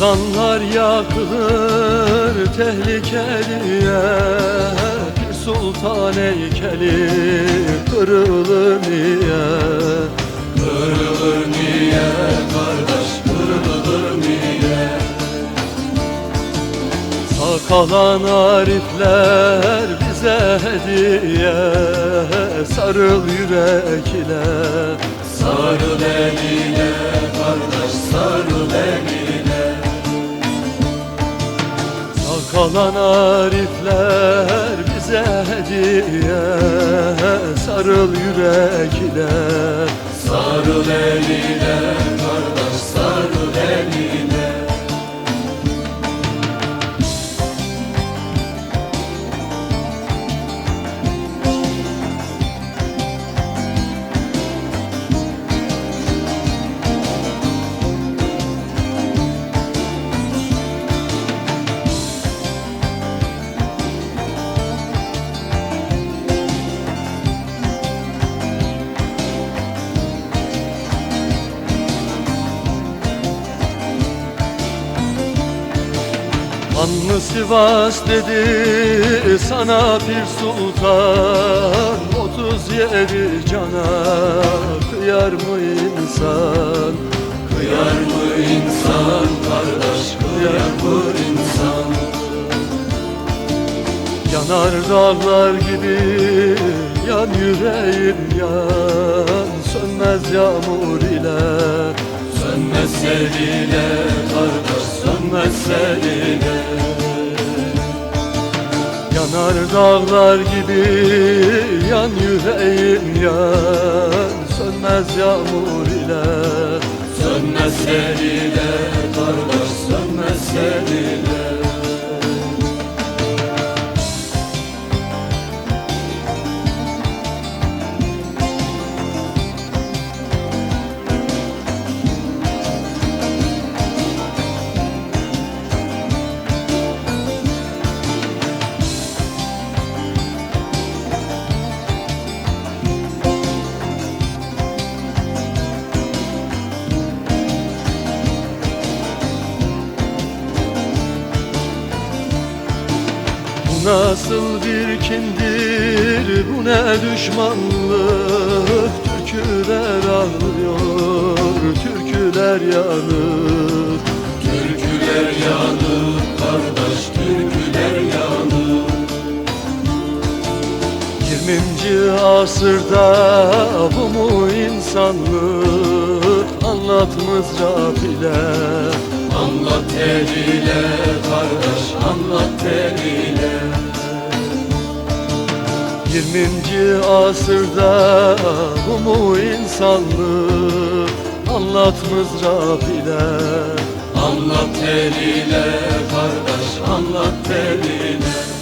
Ozanlar yakılır tehlikeliye. Bir sultan heykeli kırılır niye? Kırılır niye kardeş kırılır niye? Sağ kalan arifler bize hediye. Sarıl yürek ile Sarıl eline kalan arifler bize hediye Sarıl yürek ile Sarıl eline Kanlı Sivas dedi sana bir sultan Otuz yedi cana kıyar mı insan? Kıyar mı insan kardeş kıyar mı insan? Yanar dağlar gibi yan yüreğim yan Sönmez yağmur ile. Sönmez sel ile kardeş sönmez sel ile Yanar dağlar gibi yan yüreğim yan. Sönmez yağmur ile Sönmez sel ile kardeş sönmez sel ile Nasıl bir kindir bu ne düşmanlık? Türküler ağlıyor, türküler yanık. Türküler yanık kardeş, türküler yanık. Yirminci asırda bu mu insanlık? Anlat mızrap ile Anlat eliyle kardeş, anlat eliyle 20. asırda bu insanlığı Anlat mızrap ile Anlat eliyle kardeş anlat eliyle